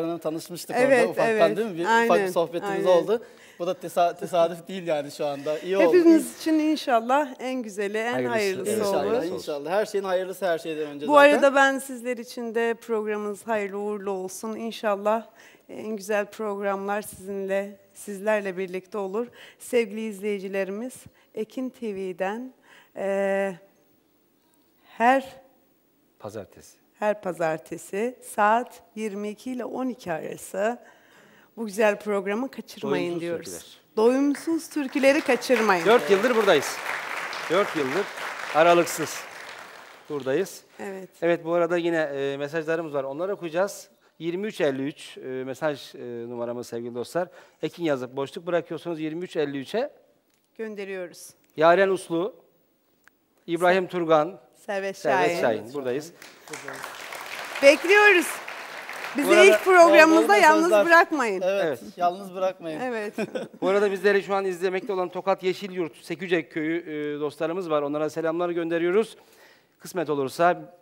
Hanım tanışmıştık Evet, orada ufaktan evet. değil mi? Bir Aynen, ufak bir sohbetimiz aynen. oldu. Bu da tesa- tesadüf değil yani şu anda. İyi oldu. Hepimiz için inşallah en güzeli, en Hayırlısı, hayırlısı, evet. olur. İnşallah, inşallah. Her şeyin hayırlısı her şeyden önce Bu zaten. arada ben sizler için de programımız hayırlı uğurlu olsun. İnşallah en güzel programlar sizinle, sizlerle birlikte olur. Sevgili izleyicilerimiz, Ekin TV'den eee, her Pazartesi. Her pazartesi saat 22 ile 12 arası bu güzel programı kaçırmayın Doyumsuz diyoruz. türküler. Doyumsuz türküleri kaçırmayın. Dört yıldır buradayız. Dört yıldır aralıksız buradayız. Evet. Evet bu arada yine e, mesajlarımız var. Onları okuyacağız. 2353 e, mesaj e, numaramız sevgili dostlar. Ekin yazıp boşluk bırakıyorsunuz 2353'e. Gönderiyoruz. Yaren Uslu, İbrahim Turgan, Servet Servet Şahin. Şahin buradayız. Bekliyoruz. Bizi Bu arada- ilk programımızda yalnız mesajlar. bırakmayın. Evet, Evet. yalnız bırakmayın. Evet. Bu arada bizleri şu an izlemekte olan Tokat Yeşilyurt, Sekücek köyü e, dostlarımız var. Onlara selamlar gönderiyoruz. Kısmet olursa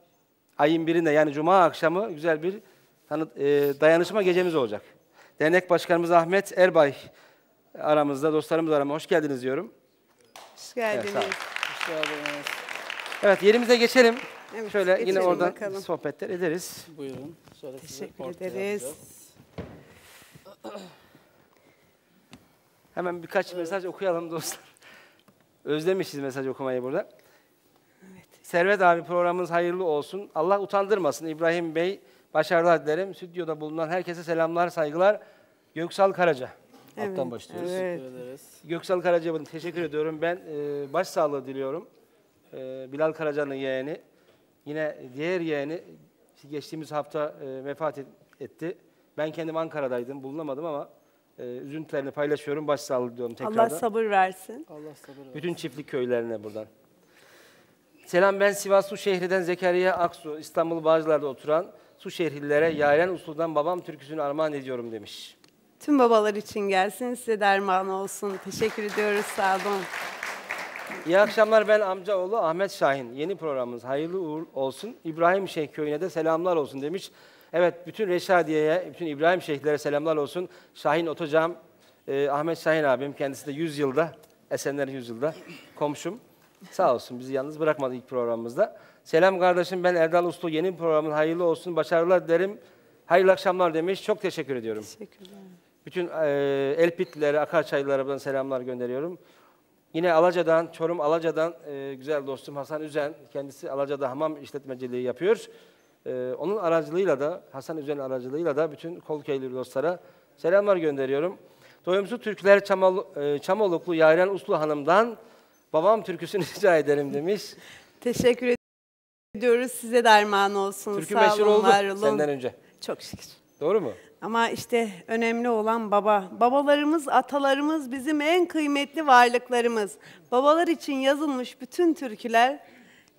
ayın birinde yani Cuma akşamı güzel bir tanı- e, dayanışma gecemiz olacak. Dernek Başkanımız Ahmet Erbay aramızda, dostlarımız aramızda. Hoş geldiniz diyorum. Hoş geldiniz. sağ olun. Hoş geldiniz. Evet yerimize geçelim. Evet, Şöyle yine geçelim oradan bakalım. sohbetler ederiz. Buyurun. Sizi Teşekkür ederiz. Hemen birkaç mesaj okuyalım dostlar. Özlemişiz mesaj okumayı burada. Servet abi programımız hayırlı olsun. Allah utandırmasın İbrahim Bey. Başarılar dilerim. Stüdyoda bulunan herkese selamlar, saygılar. Göksal Karaca. Alttan Evet, başlıyoruz. evet. Teşekkür ederiz. Göksal Karaca'ya teşekkür ediyorum. Ben e, başsağlığı diliyorum. E, Bilal Karaca'nın yeğeni. Yine diğer yeğeni geçtiğimiz hafta e, vefat et- etti. Ben kendim Ankara'daydım. Bulunamadım ama e, üzüntülerini paylaşıyorum. Başsağlığı diliyorum tekrardan. Allah sabır versin. Allah sabır versin. Bütün çiftlik köylerine buradan. Selam ben Sivas Su şehriden Zekeriya Aksu, İstanbul Bağcılar'da oturan Su şehirlilere yaren usuldan babam türküsünü armağan ediyorum demiş. Tüm babalar için gelsin, size derman olsun. Teşekkür ediyoruz, sağ olun. İyi akşamlar ben amcaoğlu Ahmet Şahin. Yeni programımız hayırlı uğurlu olsun. İbrahim Şeyh köyüne de selamlar olsun demiş. Evet bütün Reşadiye'ye, bütün İbrahim Şeyhlere selamlar olsun. Şahin Otocam, e, Ahmet Şahin abim kendisi de 100 yılda, Esenler 100 yılda komşum. Sağ olsun bizi yalnız bırakmadı ilk programımızda. Selam kardeşim ben Erdal Uslu. Yeni programın hayırlı olsun. Başarılar dilerim. Hayırlı akşamlar demiş. Çok teşekkür ediyorum. Teşekkürler. Bütün e, Elpitlilere, Akarçaylılara buradan selamlar gönderiyorum. Yine Alaca'dan, Çorum Alaca'dan e, güzel dostum Hasan Üzen, kendisi Alaca'da hamam işletmeciliği yapıyor. E, onun aracılığıyla da, Hasan Üzen'in aracılığıyla da bütün Kolköylü dostlara selamlar gönderiyorum. Doyumsuz Türkler Çamal, e, Çamoluklu Yaren Uslu Hanım'dan babam türküsünü rica ederim demiş. Teşekkür ediyoruz, size derman olsun. Türkü sağ meşhur olun, oldu senden önce. Çok şükür. Doğru mu? Ama işte önemli olan baba. Babalarımız, atalarımız bizim en kıymetli varlıklarımız. Babalar için yazılmış bütün türküler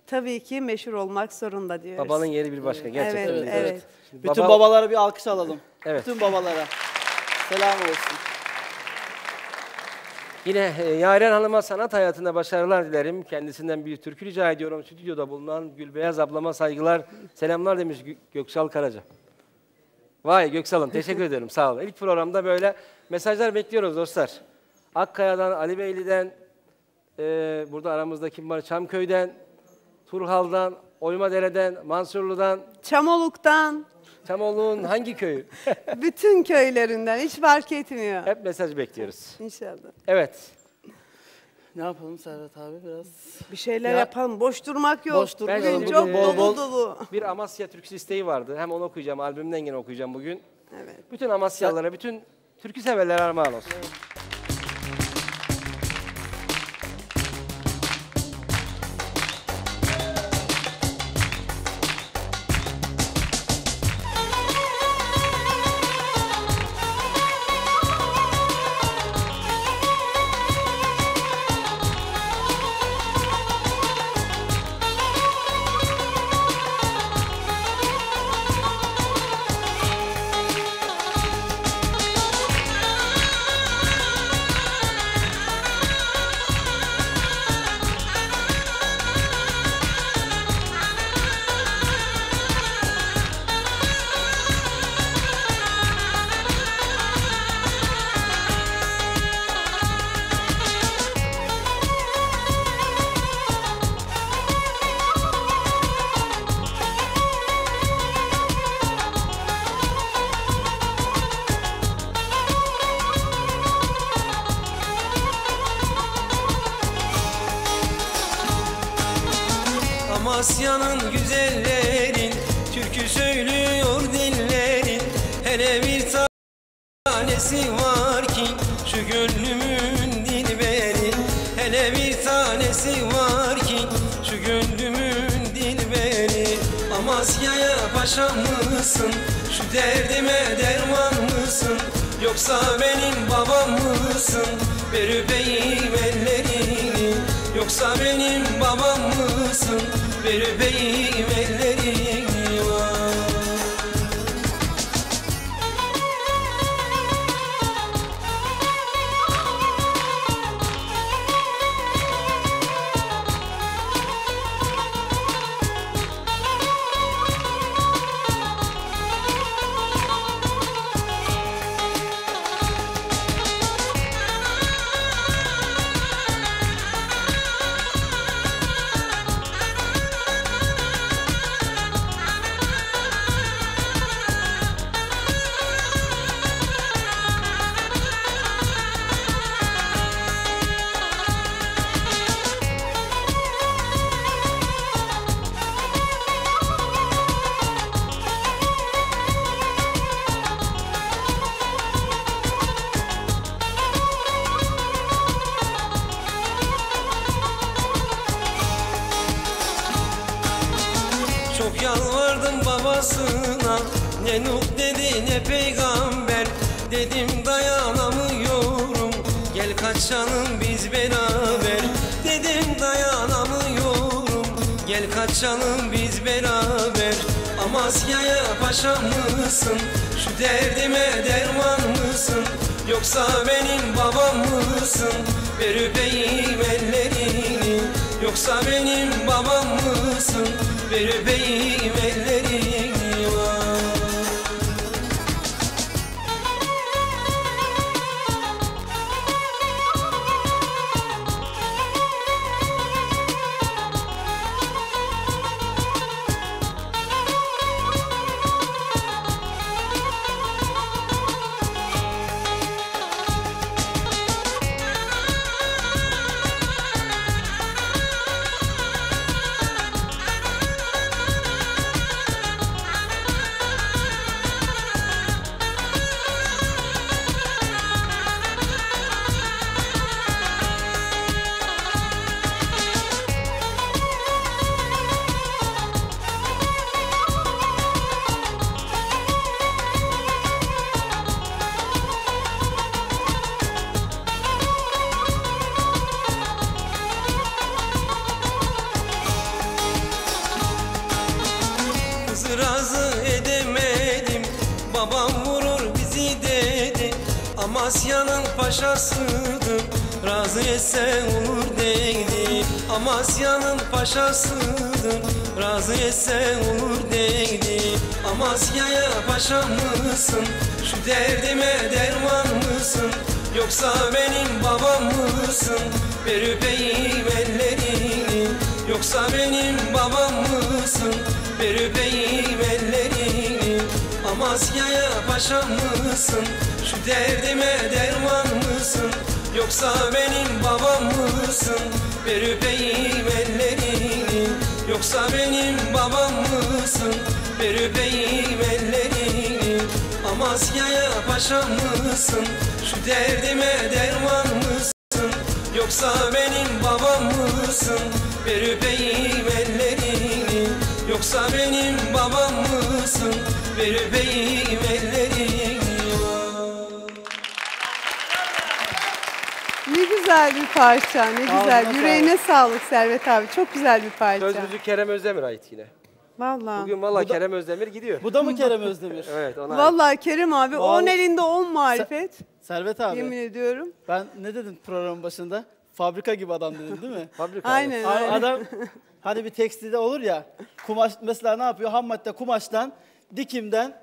tabii ki meşhur olmak zorunda diyoruz. Babanın yeri bir başka. Gerçekten. Evet, evet. Şimdi Bütün baba- babalara bir alkış alalım. Evet. Bütün babalara. Selam olsun. Yine e, Yaren Hanım'a sanat hayatında başarılar dilerim. Kendisinden bir türkü rica ediyorum. Stüdyoda bulunan Gülbeyaz ablama saygılar, selamlar demiş Gö- Göksal Karaca. Vay Göksal'ım teşekkür ederim sağ olun. İlk programda böyle mesajlar bekliyoruz dostlar. Akkaya'dan, Ali Beyli'den, e, burada aramızda kim var? Çamköy'den, Turhal'dan, Oymadere'den, Mansurlu'dan, Çamoluk'tan, Çamoğlu'nun hangi köyü? bütün köylerinden hiç fark etmiyor. Hep mesaj bekliyoruz. İnşallah. Evet. Ne yapalım Servet abi biraz? Bir şeyler Ya- yapalım. Boş durmak yok. Boş durmayalım. Bugün Bugün çok bol dolu bol- dolu. Bir Amasya türküsü isteği vardı. Hem onu okuyacağım, albümden yine okuyacağım bugün. Evet. Bütün Amasyalılara, bütün türkü severlere armağan olsun. Amasya'nın güzellerin Türkü söylüyor dillerin. Hele bir tanesi var ki Şu gönlümün dilberi. Hele bir tanesi var ki Şu gönlümün dilberi. Amasya'ya paşa mısın? Şu derdime derman mısın? Yoksa benim babam mısın? Ver öpeyim ellerini Yoksa benim babam mısın? Ver öpeyim Çok yalvardım babasına. Ne Nuh dedi ne peygamber. Dedim dayanamıyorum. Gel kaçalım biz beraber. Dedim dayanamıyorum. Gel kaçalım biz beraber. Amasya'ya paşa mısın? Şu derdime derman mısın? Yoksa benim babam mısın? Ver öpeyim ellerini Yoksa benim babam mısın? Ver öpeyim ellerini Amasya'nın paşasıdır. Razı etse olur dedi Amasya'nın paşasıdır. Razı etse olur dedi Amasya'ya paşa mısın? Şu derdime derman mısın? Yoksa benim babam mısın? Ver öpeyim ellerini. Yoksa benim babam mısın? Ver öpeyim ellerini. Amasya'ya paşa mısın derdime derman mısın? Yoksa benim babam mısın? Ver öpeyim ellerini. Yoksa benim babam mısın? Ver öpeyim ellerini. Amasya'ya paşa mısın? Şu derdime derman mısın? Yoksa benim babam mısın? Ver öpeyim ellerini. Yoksa benim babam mısın? Ver öpeyim ellerini Ne güzel bir parça, ne güzel. Ağzına Yüreğine sağlık Servet abi. Çok güzel bir parça. Söz müzik Kerem Özdemir'e ait yine. Vallahi. Bugün valla Bu da- Kerem Özdemir gidiyor. Bu da mı Kerem Özdemir? Evet ona ait. Vallahi Kerim abi on Vallahi- elinde on marifet. Servet abi. Yemin ediyorum. Ben ne dedim programın başında? Fabrika gibi adam dedim değil mi? Fabrika. Aynen. Ay- adam hani bir tekstilde olur ya kumaş mesela ne yapıyor? Ham madde kumaştan, dikimden,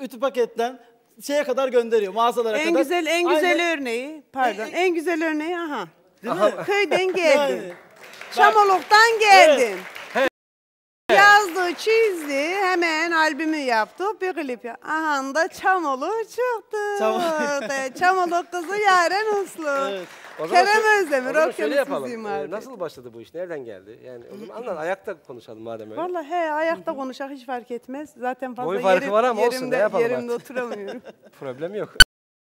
ütü paketten şeye kadar gönderiyor mağazalara En kadar. güzel en güzel Aynen. örneği, pardon. En- En güzel örneği aha. Değil mi? Köyden geldim. Yani. Çamoluk'tan geldim. Yazdı, çizdi, hemen albümü yaptı, bir klip yaptı. Aha da Çamoluk çıktı. Çam- Çamoluk kızı Yaren Uslu. Evet. O zaman Kerem Özdemir, o zaman okyanus şöyle yapalım. müziği Ee, nasıl başladı bu iş? Nereden geldi? Yani o zaman anlat ayakta konuşalım madem öyle. Vallahi he ayakta konuşak hiç fark etmez. Zaten fazla Boy farkı yerim- var ama olsun, ne yerimde, yapalım yerimde artık. oturamıyorum. Problem yok.